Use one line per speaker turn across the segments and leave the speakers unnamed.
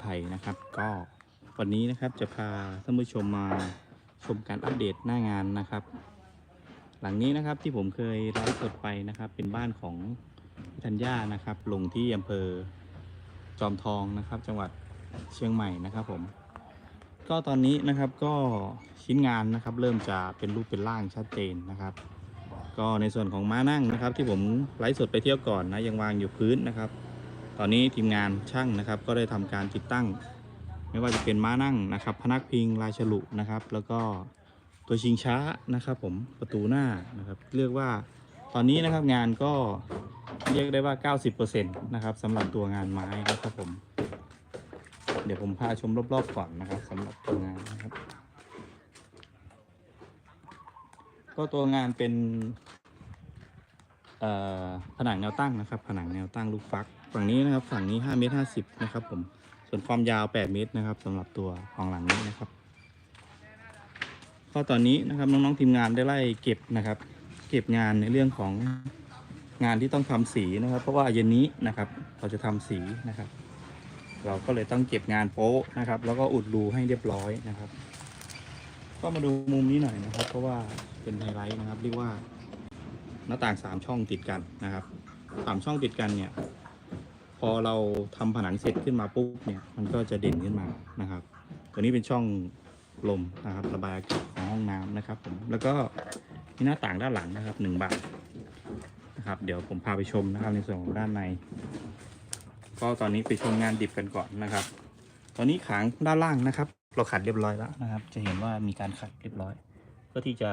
ไผ่นะครับ ก็วันนี้นะครับจะพาท่านผู้ชมมาชมการอัปเดตหน้างานนะครับ หลังนี้นะครับที่ผมเคยไลฟ์สดไปนะครับ เป็นบ้านของพี่ธัญญานะครับ ลงที่อำเภอจอมทองนะครับ จังหวัดเชียงใหม่นะครับผม ก็ตอนนี้นะครับก็ชิ้นงานนะครับ เริ่มจะเป็นรูปเป็นร่างชัดเจนนะครับ ก็ในส่วนของม้านั่งนะครับ ที่ผมไลฟ์สดไปเที่ยวก่อนนะยังวางอยู่พื้นนะครับ ตอนนี้ทีมงานช่างนะครับ ก็ได้ทำการติดตั้ง ไม่ว่าจะเป็นม้านั่งนะครับ พนักพิงลายฉลุนะครับ แล้วก็ตัวชิงช้านะครับ ผมประตูหน้านะครับ เรียกว่าตอนนี้นะครับงานก็เรียกได้ว่า 90%นะครับสำหรับตัวงานไม้นะครับผม เดี๋ยวผมพาชมรอบๆก่อนนะครับสำหรับตัวงานนะครับ ก็ตัวงานเป็นผนังแนวตั้งนะครับ ผนังแนวตั้งลูกฟัก ฝั่งนี้นะครับฝั่งนี้5เมตร50นะครับผมส่วนความยาว 8 เมตรนะครับสำหรับตัวของหลังนี้นะครับก็ตอนนี้นะครับน้องๆทีมงานได้ไล่เก็บนะครับ เก็บงานในเรื่องของงานที่ต้องทำสีนะครับ เพราะว่าเย็นนี้นะครับ เราจะทำสีนะครับ เราก็เลยต้องเก็บงานโป๊ะนะครับ แล้วก็อุดรูให้เรียบร้อยนะครับ ก็มาดูมุมนี้หน่อยนะครับ เพราะว่าเป็นไฮไลท์นะครับ เรียกว่าหน้าต่างสามช่องติดกันนะครับสามช่องติดกันเนี่ย พอเราทำผนังเสร็จขึ้นมาปุ๊บเนี่ยมันก็จะเด่นขึ้นมานะครับ ตัวนี้เป็นช่องลมนะครับระบายอากาศของห้องน้ำนะครับผมแล้วก็มีหน้าต่างด้านหลังนะครับหนึ่งบานนะครับ เดี๋ยวผมพาไปชมนะครับในส่วนของด้านในก็ตอนนี้ไปชมงานดิบกันก่อนนะครับ ตอนนี้ขางด้านล่างนะครับ เราขัดเรียบร้อยแล้วนะครับ จะเห็นว่ามีการขัดเรียบร้อยเพื่อที่จะ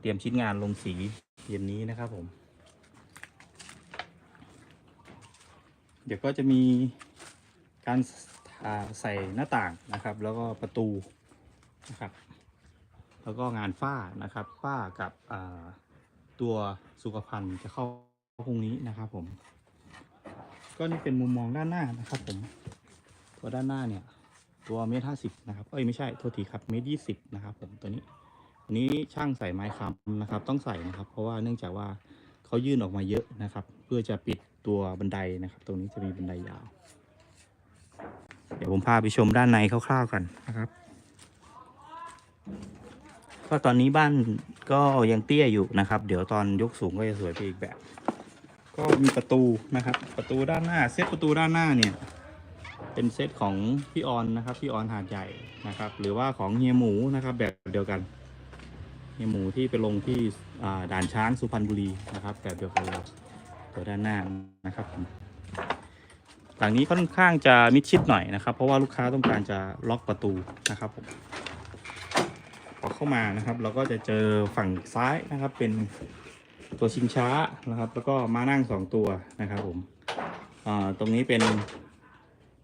เตรียมชิ้นงานลงสีเย็นนี้นะครับผม เดี๋ยวก็จะมีการอ่าใส่หน้าต่างนะครับ แล้วก็ประตูนะครับ แล้วก็งานฝ้านะครับ ฝ้ากับตัวสุขภัณฑ์จะเข้าพรุ่งนี้นะครับผม ก็นี่เป็นมุมมองด้านหน้านะครับผมตัวด้านหน้าเนี่ย ตัวเมตรห้าสิบนะครับ เอ้ยไม่ใช่โทษทีครับเมตรยี่สิบนะครับ ผมตัวนี้ันนี้ช่างใส่ไม้ค้ำนะครับ ต้องใส่นะครับ เพราะว่าเนื่องจากว่าเขายื่นออกมาเยอะนะครับ เพื่อจะปิด ตัวบันไดนะครับ ตรงนี้จะมีบันไดยาว เดี๋ยวผมพาไปชมด้านในคร่าวๆกันนะครับ ก็ตอนนี้บ้านก็ยังเตี้ยอยู่นะครับ เดี๋ยวตอนยกสูงก็จะสวยไปอีกแบบ ก็มีประตูนะครับ ประตูด้านหน้า เซตประตูด้านหน้าเนี่ยเป็นเซตของพี่ออนนะครับพี่ออนหาดใหญ่นะครับ หรือว่าของเฮียหมูนะครับ แบบเดียวกันเฮียหมูที่ไปลงที่ด่านช้างสุพรรณบุรีนะครับ แบบเดียวกันเลย ตัวด้านหน้านะครับผมหลังนี้ค่อนข้างจะมิดชิดหน่อยนะครับ เพราะว่าลูกค้าต้องการจะล็อกประตูนะครับผมพอเข้ามานะครับ เราก็จะเจอฝั่งซ้ายนะครับ เป็นตัวชิงช้านะครับ แล้วก็มานั่งสองตัวนะครับผมอ่าตรงนี้เป็น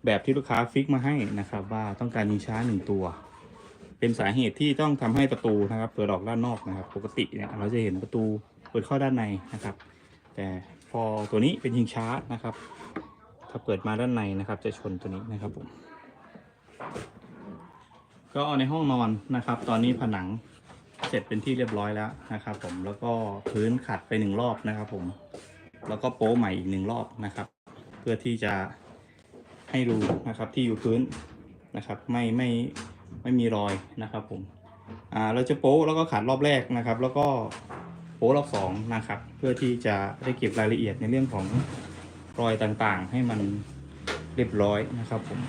แบบที่ลูกค้าฟิกมาให้นะครับ ว่าต้องการยิงช้าหนึ่งตัว เป็นสาเหตุที่ต้องทำให้ประตูนะครับ เปิดออกด้านนอกนะครับ ปกติเนี่ยเราจะเห็นประตูเปิดเข้าด้านในนะครับ แต่ อตัวนี้เป็นยิงช้านะครับ ถ้าเปิดมาด้านในนะครับ จะชนตัวนี้นะครับผมก็ในห้องนอนนะครับ ตอนนี้ผนังเสร็จเป็นที่เรียบร้อยแล้วนะครับ ผมแล้วก็พื้นขัดไปหนึ่งรอบนะครับ ผม แล้วก็โป๊ใหม่อีกหนึ่งรอบนะครับ เพื่อที่จะให้รูนะครับที่อยู่พื้นนะครับ ไม่ไม่ไม่มีรอยนะครับ ผมอ่าเราจะโป๊แล้วก็ขัดรอบแรกนะครับ แล้วก็ โป๊รอบสองนะครับ เพื่อที่จะได้เก็บรายละเอียดในเรื่องของรอยต่างๆ ให้มันเรียบร้อยนะครับผม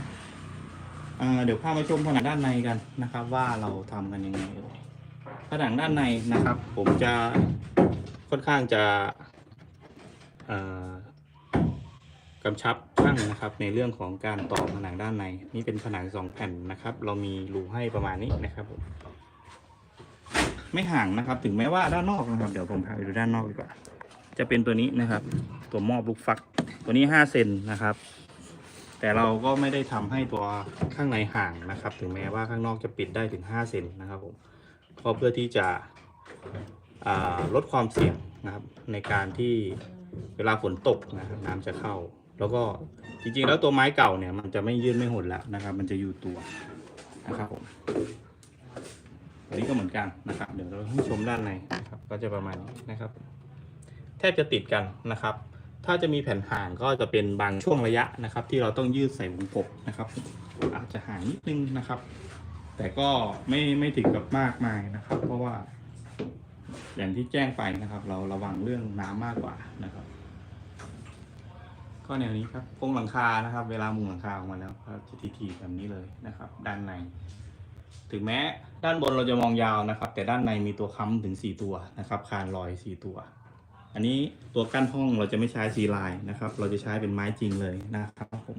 เดี๋ยวพามาชมผนังด้านในกันนะครับ ว่าเราทำกันยังไงผนังด้านในนะครับ ผมจะค่อนข้างจะอ่ากำชับช่างนะครับ ในเรื่องของการต่อผนังด้านใน นี่เป็นผนังสองแผ่นนะครับ เรามีรูให้ประมาณนี้นะครับผม ไม่ห่างนะครับ ถึงแม้ว่าด้านนอกนะครับ เดี๋ยวผมพาไปดูด้านนอกดีกว่า จะเป็นตัวนี้นะครับ ตัวหม้อบลูกฟัก ตัวนี้ห้าเซนนะครับ แต่เราก็ไม่ได้ทำให้ตัวข้างในห่างนะครับ ถึงแม้ว่าข้างนอกจะปิดได้ถึงห้าเซนนะครับผมเพราะเพื่อที่จะลดความเสี่ยงนะครับ ในการที่เวลาฝนตกนะครับน้ำจะเข้า แล้วก็จริงๆ แล้วตัวไม้เก่าเนี่ย มันจะไม่ยืดไม่หดแล้วนะครับ มันจะอยู่ตัวนะครับผม อันนี้ก็เหมือนกันนะครับเดี๋ยวเราให้ชมด้านในนะครับก็จะประมาณนี้นะครับ แทบจะติดกันนะครับ ถ้าจะมีแผ่นห่างก็จะเป็นบางช่วงระยะนะครับ ที่เราต้องยืดใส่วงกบนะครับ อาจจะห่างนิดนึงนะครับ แต่ก็ไม่ไม่ถึงกับมากมายนะครับ เพราะว่า อย่างที่แจ้งไปนะครับ เราระวังเรื่องน้ำมากกว่านะครับ ก็แนวนี้ครับโครงหลังคานะครับ เวลามุงหลังคาออกมาแล้วก็จะทีๆแบบนี้เลยนะครับ ด้านใน ถึงแม้ด้านบนเราจะมองยาวนะครับ แต่ด้านในมีตัวค้ำถึง 4 ตัวนะครับ คานลอย 4 ตัว อันนี้ตัวกั้นห้องเราจะไม่ใช้ซีไลน์นะครับ เราจะใช้เป็นไม้จริงเลยนะครับผม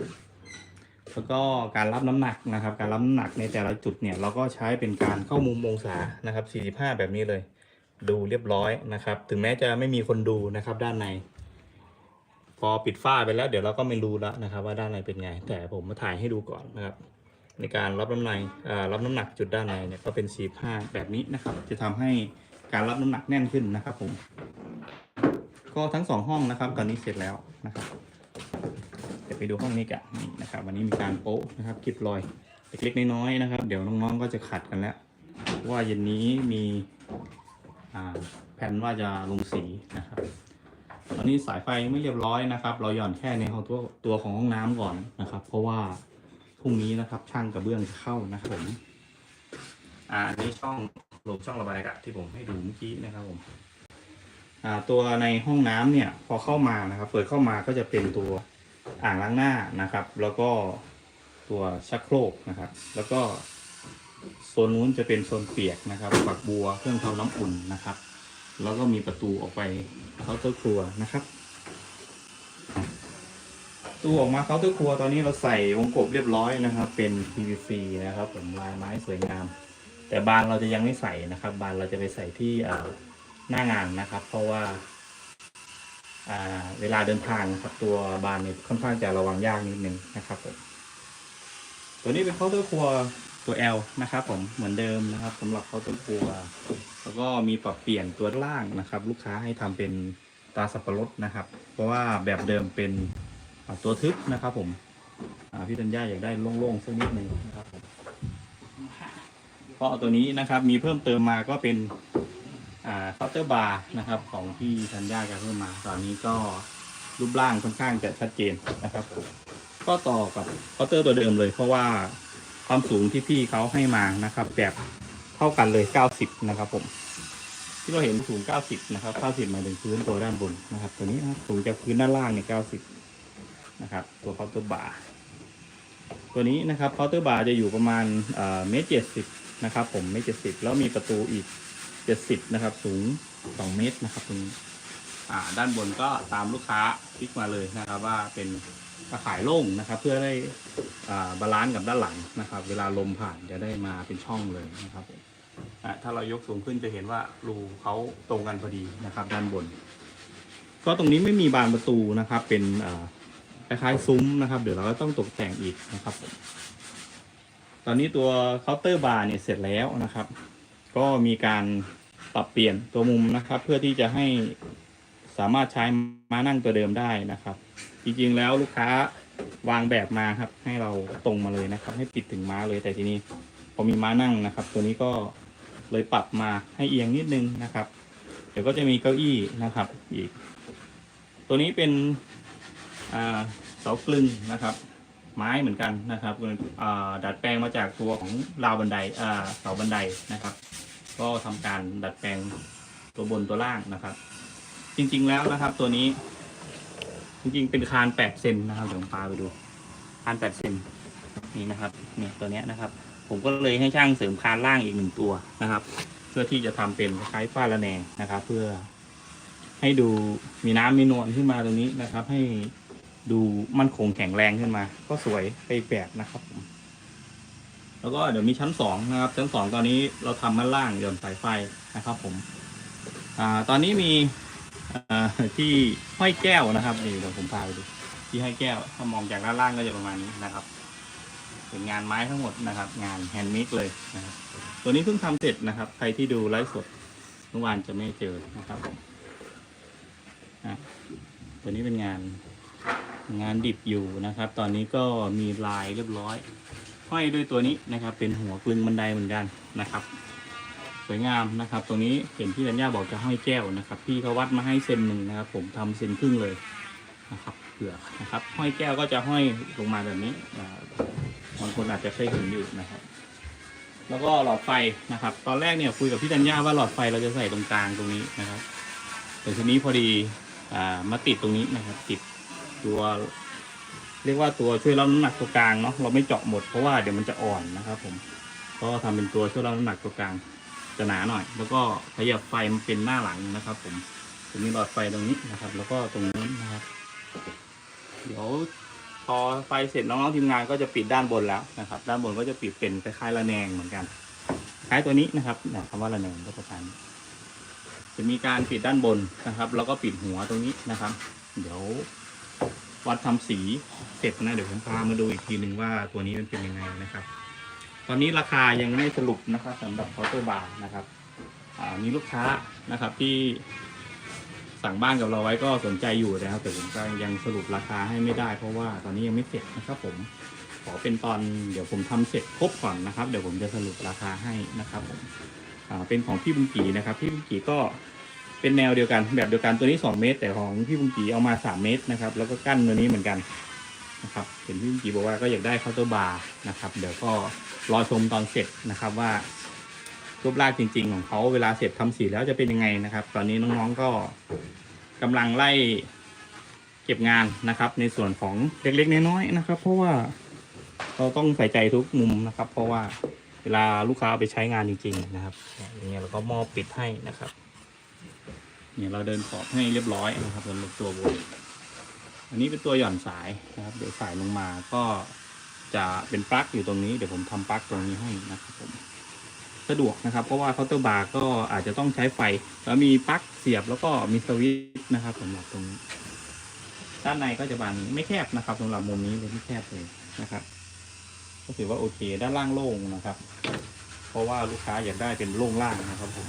แล้วก็การรับน้ำหนักนะครับ การรับน้ำหนักในแต่ละจุดเนี่ยเราก็ใช้เป็นการเข้ามุมองศานะครับ 45 แบบนี้เลย ดูเรียบร้อยนะครับ ถึงแม้จะไม่มีคนดูนะครับ ด้านใน พอปิดฝ้าไปแล้ว เดี๋ยวเราก็ไม่รู้แล้วนะครับ ว่าด้านในเป็นไง แต่ผมมาถ่ายให้ดูก่อนนะครับ ในการรับน้ำหนักรับน้ำหนักจุดด้านในเนี่ยก็เป็น45แบบนี้นะครับ จะทำให้การรับน้ำหนักแน่นขึ้นนะครับผม ก็ทั้งสองห้องนะครับ ตอนนี้เสร็จแล้วนะครับเดี๋ยวไปดูห้องนี้กันนี่นะครับ วันนี้มีการโป๊ะนะครับกิบรอยเล็กๆน้อยๆนะครับ เดี๋ยวน้องๆก็จะขัดกันแล้วว่าเย็นนี้มีแผนว่าจะลงสีนะครับตอนนี้สายไฟไม่เรียบร้อยนะครับ เราหย่อนแค่ในห้องตัวตัวของห้องน้ำก่อนนะครับ เพราะว่า พรุ่งนี้นะครับ ช่างกระเบื้องจะเข้านะครับผมอ่าอันนี้ช่องลงช่องระบายอากาศที่ผมให้ดูเมื่อกี้นะครับผมอ่าตัวในห้องน้ำเนี่ย พอเข้ามานะครับ เปิดเข้ามาก็จะเป็นตัวอ่างล้างหน้านะครับ แล้วก็ตัวชักโครกนะครับ แล้วก็โซนนู้นจะเป็นโซนเปียกนะครับฝักบัวเครื่องทำน้ำอุ่นนะครับ แล้วก็มีประตูออกไปเคาน์เตอร์ครัวนะครับ ตู้ออกมาเคาน์เตอร์ครัวตอนนี้เราใส่วงกบเรียบร้อยนะครับ เป็น PVC นะครับผมลายไม้สวยงาม แต่บานเราจะยังไม่ใส่นะครับ บานเราจะไปใส่ที่หน้างานนะครับ เพราะว่าเวลาเดินทางนะครับ ตัวบานเนี่ยค่อนข้างจะระวังยากนิดนึงนะครับผมตัวนี้เป็นเคาน์เตอร์ครัวตัว L นะครับ ผมเหมือนเดิมนะครับสำหรับเคาน์เตอร์ครัว แล้วก็มีปรับเปลี่ยนตัวล่างนะครับ ลูกค้าให้ทำเป็นตาสับปะรดนะครับ เพราะว่าแบบเดิมเป็น ตัวทึบนะครับผมพี่ธัญญาอยากได้โล่งๆสักนิดหนึ่งนะครับผมเพราะตัวนี้นะครับมีเพิ่มเติมมาก็เป็นเคาน์เตอร์บาร์นะครับของพี่ธัญญาแกเพิ่มมา ตอนนี้ก็รูปร่างค่อนข้างจะชัดเจนนะครับผมก็ต่อกับเคาน์เตอร์ตัวเดิมเลย เพราะว่าความสูงที่พี่เขาให้มานะครับ แบบเท่ากันเลย 90 นะครับผมที่เราเห็นสูง 90 นะครับ 90หมายถึงพื้นตัวด้านบนนะครับ ตัวนี้นะสูงจากพื้นด้านล่างเนี่ย 90 นะครับ ตัวเคาน์เตอร์บาร์ตัวนี้นะครับเคาน์เตอร์บาร์จะอยู่ประมาณเมตรเจ็ดสิบนะครับ ผมเมตรเจ็ดสิบแล้วมีประตูอีก70นะครับ สูง2เมตรนะครับตรงนี้อ่าด้านบนก็ตามลูกค้าคลิกมาเลยนะครับ ว่าเป็นตะข่ายโล่งนะครับ เพื่อได้บาลานซ์กับด้านหลังนะครับ เวลาลมผ่านจะได้มาเป็นช่องเลยนะครับถ้าเรายกสูงขึ้นจะเห็นว่ารูเขาตรงกันพอดีนะครับ ด้านบน ก็ตรงนี้ไม่มีบานประตูนะครับ เป็น คล้ายๆซุ้มนะครับ เดี๋ยวเราก็ต้องตกแต่งอีกนะครับผมตอนนี้ตัวเคาน์เตอร์บาร์เนี่ยเสร็จแล้วนะครับ ก็มีการปรับเปลี่ยนตัวมุมนะครับ เพื่อที่จะให้สามารถใช้ม้านั่งตัวเดิมได้นะครับ จริงๆแล้วลูกค้าวางแบบมาครับ ให้เราตรงมาเลยนะครับ ให้ปิดถึงม้าเลยแต่ทีนี้พอมีม้านั่งนะครับ ตัวนี้ก็เลยปรับมาให้เอียงนิดนึงนะครับ เดี๋ยวก็จะมีเก้าอี้นะครับ อีก ตัวนี้เป็น เสากลึงนะครับ ไม้เหมือนกันนะครับดัดแปลงมาจากตัวของราวบันไดเสาบันไดนะครับ ก็ทำการดัดแปลงตัวบนตัวล่างนะครับ จริงๆแล้วนะครับตัวนี้ จริงๆเป็นคาน8เซนนะครับเดี๋ยวผมพาไปดูคาน8เซนนี่นะครับเนี่ยตัวนี้นะครับ ผมก็เลยให้ช่างเสริมคานล่างอีกหนึ่งตัวนะครับ เพื่อที่จะทำเป็นคล้ายฝ้าระแนงนะครับ เพื่อให้ดูมีน้ำมีนวลขึ้นมาตรงนี้นะครับ ให้ ดูมั่นคงแข็งแรงขึ้นมา ก็สวยไปอีกแบบนะครับผมแล้วก็เดี๋ยวมีชั้นสองนะครับ ชั้นสองตอนนี้เราทำด้านล่างหย่อนสายไฟนะครับ ผม อ่า ตอนนี้มีอที่ห้อยแก้วนะครับนี่เดี๋ยวผมพาไปดูที่ห้อยแก้วถ้ามองจากด้านล่างก็จะประมาณนี้นะครับ เป็นงานไม้ทั้งหมดนะครับ งานแฮนด์เมดเลยนะครับตัวนี้เพิ่งทำเสร็จนะครับ ใครที่ดูไลฟ์สดเมื่อวานจะไม่เจอนะครับผมอะตัวนี้เป็นงาน งานดิบอยู่นะครับ ตอนนี้ก็มีลายเรียบร้อย ห้อยด้วยตัวนี้นะครับ เป็นหัวกลึงบันไดเหมือนกันนะครับ สวยงามนะครับ ตรงนี้เห็นพี่ธัญญาบอกจะห้อยแก้วนะครับ พี่เขาวัดมาให้เซนหนึ่งนะครับ ผมทำเซนครึ่งเลยนะครับเผื่อนะครับ ห้อยแก้วก็จะห้อยลงมาแบบนี้บางคนอาจจะเคยเห็นอยู่นะครับ แล้วก็หลอดไฟนะครับ ตอนแรกเนี่ยคุยกับพี่ธัญญาว่าหลอดไฟเราจะใส่ตรงกลางตรงนี้นะครับแต่ทีนี้พอดีอมาติดตรงนี้นะครับ ติด ตัวเรียกว่าตัวช่วยรับน้ำหนักตัวกลางเนาะเราไม่เจาะหมดเพราะว่าเดี๋ยวมันจะอ่อนนะครับผมก็ทำเป็นตัวช่วยรับน้ำหนักตัวกลางจะหนาหน่อย แล้วก็ขยับไฟมันเป็นหน้าหลังนะครับ ผมจะมีหลอดไฟตรงนี้นะครับ แล้วก็ตรงนี้นะครับ เดี๋ยวพอไฟเสร็จน้องๆทีมงานก็จะปิดด้านบนแล้วนะครับ ด้านบนก็จะปิดเป็นคล้ายๆระแนงเหมือนกันคล้ายตัวนี้นะครับคำว่าระแนงก็ประมาณจะมีการปิดด้านบนนะครับ แล้วก็ปิดหัวตรงนี้นะครับ เดี๋ยว วัดทำสีเสร็จนะเดี๋ยวผมพามาดูอีกทีหนึ่งว่าตัวนี้มันเป็นยังไงนะครับ ตอนนี้ราคายังไม่สรุปนะครับสำหรับเคาน์เตอร์บาร์นะครับมีลูกค้านะครับที่สั่งบ้านกับเราไว้ก็สนใจอยู่นะครับแต่ผมก็ยังสรุปราคาให้ไม่ได้ เพราะว่าตอนนี้ยังไม่เสร็จนะครับผมขอเป็นตอนเดี๋ยวผมทำเสร็จครบก่อนนะครับ เดี๋ยวผมจะสรุปราคาให้นะครับผมเป็นของพี่บุญกีนะครับพี่บุญกีก็ เป็นแนวเดียวกันแบบเดียวกันตัวนี้ 2 เมตร แต่ของพี่บุญกีเอามา 3 เมตรนะครับ แล้วก็กั้นตัวนี้เหมือนกันนะครับเห็นพี่บุญกีบอกว่าก็อยากได้เคาน์เตอร์บาร์นะครับ เดี๋ยวก็รอชมตอนเสร็จนะครับว่ารูปร่างจริง ๆ ของเขาเวลาเสร็จทำสีแล้วจะเป็นยังไงนะครับ ตอนนี้น้องๆก็กำลังไล่เก็บงานนะครับ ในส่วนของเล็กๆน้อยๆนะครับ เพราะว่าเราต้องใส่ใจทุกมุมนะครับ เพราะว่าเวลาลูกค้าเอาไปใช้งานจริง ๆ นะครับอย่างเงี้ยเราก็มอบปิดให้นะครับ เนี่ยเราเดินขอบให้เรียบร้อยนะครับสำหรับตัวบนอันนี้เป็นตัวหย่อนสายนะครับ เดี๋ยวสายลงมาก็จะเป็นปลั๊กอยู่ตรงนี้เดี๋ยวผมทำปลั๊กตรงนี้ให้นะครับผมสะดวกนะครับ เพราะว่าเคาน์เตอร์บาร์ก็อาจจะต้องใช้ไฟ แล้วมีปลั๊กเสียบแล้วก็มีสวิตช์นะครับสำหรับตรงนี้ด้านในก็จะบานนี้ไม่แคบนะครับสำหรับมุมนี้เลยไม่แคบเลยนะครับ ก็ถือว่าโอเคด้านล่างโล่งนะครับ เพราะว่าลูกค้าอยากได้เป็นโล่งล่างนะครับผม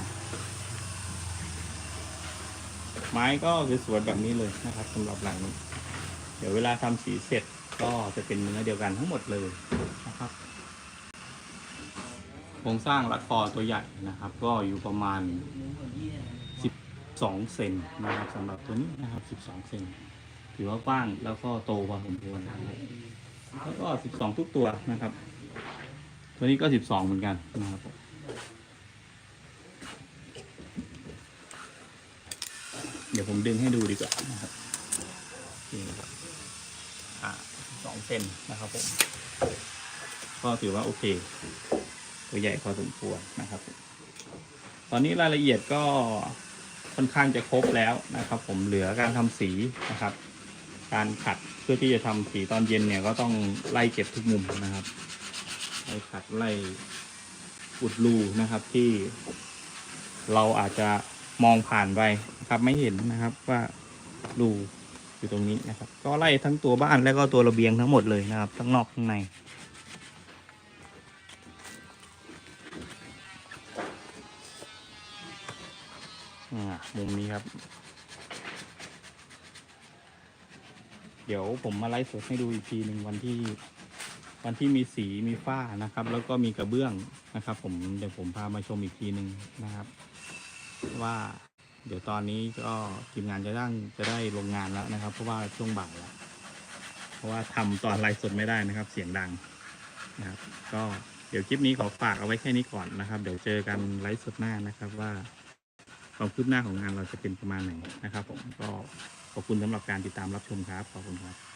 ไม้ก็สวยๆแบบนี้เลยนะครับสำหรับหลังนี้เดี๋ยวเวลาทำสีเสร็จก็จะเป็นเนื้อเดียวกันทั้งหมดเลยนะครับโครงสร้างละคอตัวใหญ่นะครับ ก็อยู่ประมาณ 12 เซนนะครับสำหรับตัวนี้นะครับ 12 เซนถือว่ากว้างแล้วก็โตพอสมควรนะครับแล้วก็ 12 ทุกตัวนะครับ ตัวนี้ก็ 12 เหมือนกันนะครับผม เดี๋ยวผมดึงให้ดูดีกว่านะครับนี่นะครับอ่าสองเซนนะครับผมก็ถือว่าโอเค ตัวใหญ่พอสมควรนะครับผมตอนนี้รายละเอียดก็ค่อนข้างจะครบแล้วนะครับ ผมเหลือการทำสีนะครับ การขัดเพื่อที่จะทำสีตอนเย็นเนี่ยก็ต้องไล่เก็บทุกมุมนะครับไล่ขัดไล่อุดรูนะครับที่เราอาจจะมองผ่านไป นะครับ ไม่เห็นนะครับว่ารูอยู่ตรงนี้นะครับ ก็ไล่ทั้งตัวบ้านแล้วก็ตัวระเบียงทั้งหมดเลยนะครับทั้งนอกทั้งในอ่ามุมนี้ครับ เดี๋ยวผมมาไลฟ์สดให้ดูอีกทีหนึ่งวันที่วันที่มีสีมีฝ้านะครับ แล้วก็มีกระเบื้องนะครับ ผมเดี๋ยวผมพามาชมอีกทีหนึ่งนะครับ ว่า เดี๋ยวตอนนี้ก็ทีมงานจะได้จะได้ลงงานแล้วนะครับ เพราะว่าช่วงบ่ายแล้วเพราะว่าทำตอนไลฟ์สดไม่ได้นะครับ เสียงดังนะครับ ก็เดี๋ยวคลิปนี้ขอฝากเอาไว้แค่นี้ก่อนนะครับ เดี๋ยวเจอกันไลฟ์สดหน้านะครับว่าความคืบหน้าของงานเราจะเป็นประมาณไหนนะครับ ผมก็ขอบคุณสำหรับการติดตามรับชมครับขอบคุณครับ